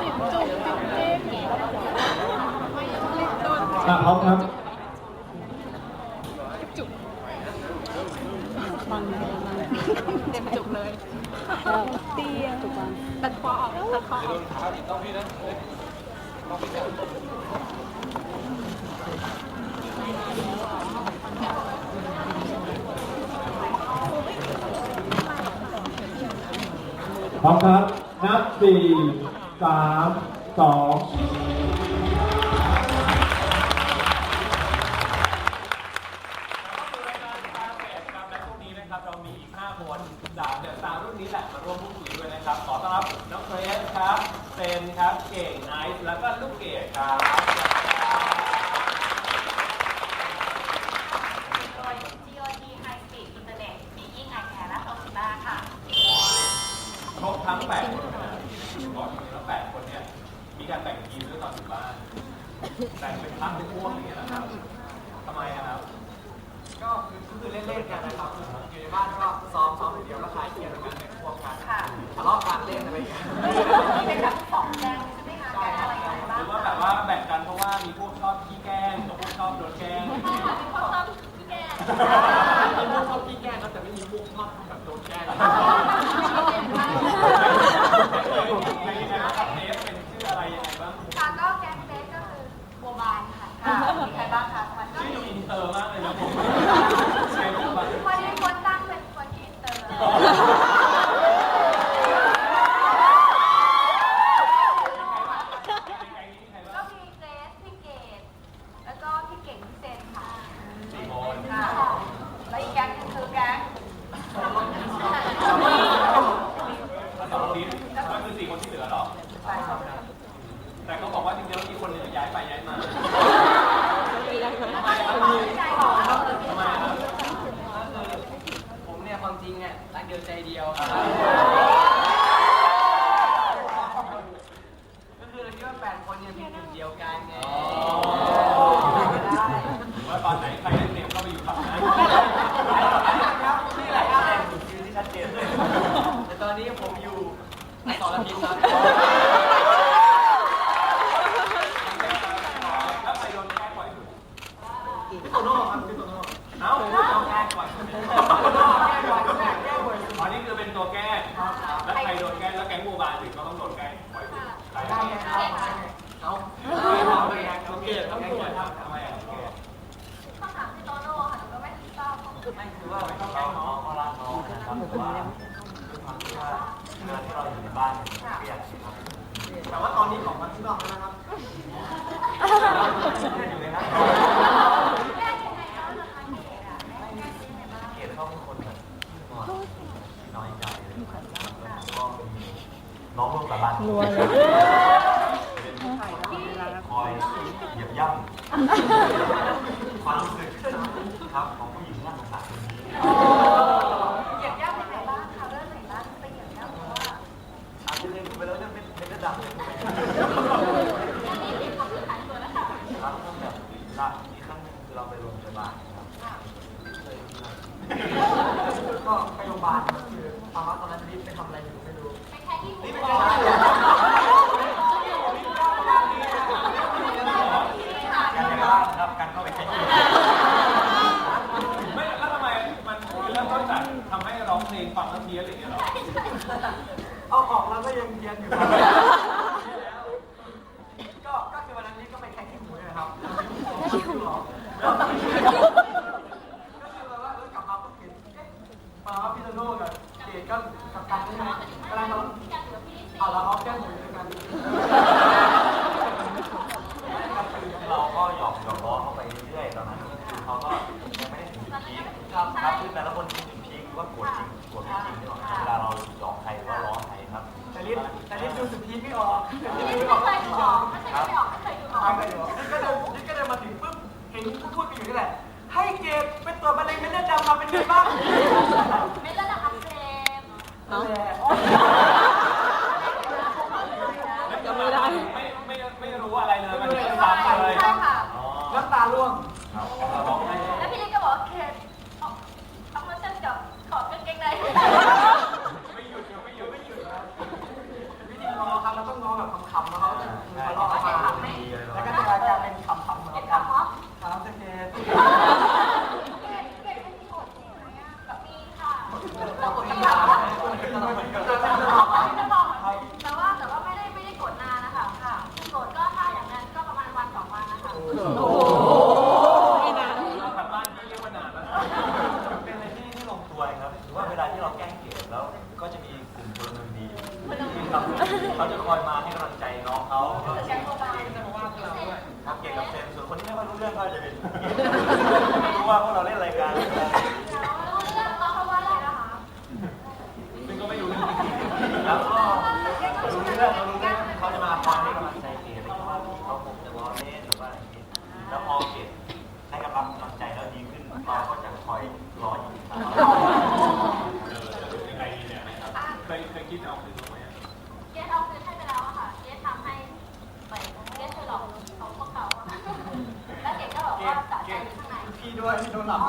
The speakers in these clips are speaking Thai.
ติดจุกติดเจ๊กอะพร้อมครับบังเต็มจุกเลยเตี้ยจุกบังตัดคอออกตัดคอออกพร้อมครับ นับสี่ สามสอง การแบ่งทีมด้วยตอนอยู่บ้านแบ่งเป็นพักเป็นพวกอย่างเงี้ยนะครับทำไมอะครับก็คือก็คือเล่นๆกันนะครับอยู่ในบ้านก็ซ้อมซ้อมอย่างเดียวก็คลายเครียดกันเป็นพวกกันค่ะทะเลาะกันเล่นอะไรอย่างเงี้ย มีเป็นแบบสองแดงใช่ไหมคะแดงอะไรกัน ห บ้าง รือว่าแบบว่าแบ่งกันเพราะว่ามีพวกชอบขี้แกล้งกับพวกชอบโดนแกล้ง มีคนชอบพี่แก มีพวกชอบขี้แกล้งครับแต่ไม่มีพวกชอบแบบโดนแกล้ง ในในนะครับเทปเป็นชื่ออะไรยังไงบ้าง ค่ะก็แก๊งเบสก็คือโบบานค่ะมีใครบ้างคะมันก็ ชื่อ มี ดูอินเตอร์มากเลยนะผมใช่ไหมครับ คนที่คนตั้งเป็นคนที่อินเตอร์ก็มีเกรซพี่เกดแล้วก็พี่เก่งพี่เซนค่ะ สี่คน ค่ะแล้วอีกแก๊งหนึงคือแก๊ง สองทีมก็คือสี่คนที่เหลือหรอ แต่เขาบอกว่าจริงๆแล้วมีคนหนึ่งย้ายไปย้ายมาทำไมครับทำไมครับ ผมเนี่ยความจริงเนี่ยรักเดียวใจเดียว ก็คือเราคิดว่าแปดคนเนี่ยมีหนึ่งเดียวกันไงว่าตอนไหนใครเล่นเกมก็ไปอยู่ฝั่งนั้นครับนี่แหละครับคือที่ชัดเจนเลยแต่ตอนนี้ผมอยู่สอนพิษครับแล้วใครโดนแกล้งบ่อยสุดพี่โตโน่ครับพี่โตโน่เอ้าโดนแกล้งบ่อยสุดแก้บ่อยแก้แก้บ่อยอ๋อนี่คือเป็นตัวแกล้งแล้วใครโดนแกล้งแล้วแก๊งโบบานถึงก็ต้องโดนแก แต่ว่าด้วยความที่ว่าเวลาที่เราอยู่ในบ้านเนี่ยเครียดครับแต่ว่าตอนนี้ของมาที่นอกแล้วนะครับอยู่ในนั้นแก้ยังไงคะราคาเกรดอะแม่แก้ยังไงบ้าเกียดเขาเป็นคนแบบน้อยใจเลยก็น้องร่วมกับบ้านรัวเลย คอย เหยียบความรู้สึกครับของผู้หญิงน่าสงสารคนนี้เหยียบย่ำยังไงบ้างคะเรื่องไหนบ้างไปเหยียบย่ำเพราะว่าอาจจะเรียนไปแล้วจะเป็นเป็นระดับเลยอันนี้ผิดคนฐานตัวแล้วค่ะครับตั้งแต่ละอีกครั้งหนึงคือเราไปโรงพยาบาลครับก็ไปโรงพยาบาลครับคือภาวะตอนนั้นรีบไปทำอะไรอยู่ไม่รู้เป็นแค่ที่นี่หู ไม่ บ ใช่ อก การในบ้านครับการเข้าไปใช้ชีวิต ไม่แล้วทำไมมันเริ่มต้นจากทำให้ร้องเพลงฟังแล้วเพี้ยน อะไรอย่างเงี้ยหรอเอาออกแล้วก็ยังเรียนอยู่ก็ก็คือวันนั้นนี่ก็ไปแข่งที่หูเลยนะครับที่หูหรอก็คือแบบว่าเออกลับมาปุ๊บเห็นเอ๊ะมาพี่โตโน่กับเกดก็กับกันใช่ไหมกำลังเราเอาแล้วเอาแก้หมูด้วยกันเราก็หยอกหยอกล้อเข้าไปเรื่อยๆตอนนั้นคือเขาก็ยังไม่ได้ถึงจุดพีคครับครับคือแต่ละคนมีจุดพีคว่าโกรธจริง โกรธไม่จริงนี่หรอกเวลาเราหยอกใครหรือว่าล้อใครครับแต่รีบแต่รีบดูจุดพีคไม่ออกที่นี่ไม่เคยดูออกไม่เคยดูออกไม่เคยดูออกไม่เคยออกนี่ก็เดินนี่ก็เดินมาถึงปุ๊บเห็นพูดพูดไปอยู่นี่แหละให้เกดไปตรวจมะเร็งเม็ดเลือดดำมาเป็นไงบ้าง ไม่ระดับอักเสบ นั่นแหละ จำไม่ได้ ไม่ไม่ไม่รู้อะไรเลยมัน ไม่ เริ่ม ใช่ ซ้ำเลย ใช่ค่ะ อ๋อ น้ำตาร่วง ร้องไห้ แล้วพี่ลิศก็บอกว่าเคสเอาเอามาเส้นกับขอบกางเกงใน ไม่หยุดยังไม่หยุดไม่หยุด วิธีง้อครับเราต้องง้อแบบ ครับเขาจะคอยมาให้กำลังใจน้องเขา แจ็คโบบาย ครับเก่งกับเซนส่วนคนที่ไม่ค่อยรู้เรื่องก็จะเป็นไม่รู้ว่าพวกเราเล่นอะไรกัน รู้เรื่องน้องเขาว่าอะไรนะคะ ซึ่งก็ไม่รู้เรื่องจริง แล้วก็รู้เรื่องรู้เรื่องเขาจะมาคอยให้กำลังใจเกดอะไรอย่างเงี้ยว่าเขาคงจะล้อเล่นหรือว่าอะไรอย่างเงี้ยแล้วพอเกดให้กำลังใจแล้วดีขึ้นเราก็จะคอยล้ออยู่ครับ ๆเออจะรู้ยังไงดีเนี่ยเคยเคยคิดเอาคืนบ้างไหมอะ เกสเอาคืนให้ไปแล้วอะค่ะเกสทำให้ไปเกสเคยหลอกของพวกเขาอะแล้วเกสก็บอกว่าสะใจอยู่ข้างใน พี่ ด้วยโดนหลับ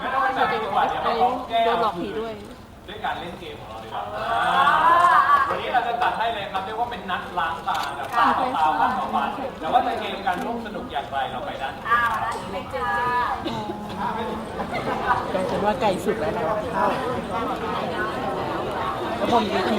งั้นเราไปแบบนี้ดีกว่าเดี๋ยวเราลองแก้โดนหลอกผีด้วย ด้วยการเล่นเกมของเราดีกว่าวันนี้เราจะจัดให้เลยครับเรียกว่าเป็นนัดล้างตาแบบตาต่อตาฟันต่อฟันแต่ว่าจะเกมการร่วมสนุกอย่างไรเราไปด้านนู้าแล้วนี่เจ้ากลายเป็นว่าไก่สุดแล้วนะแล้วพอมีวิธี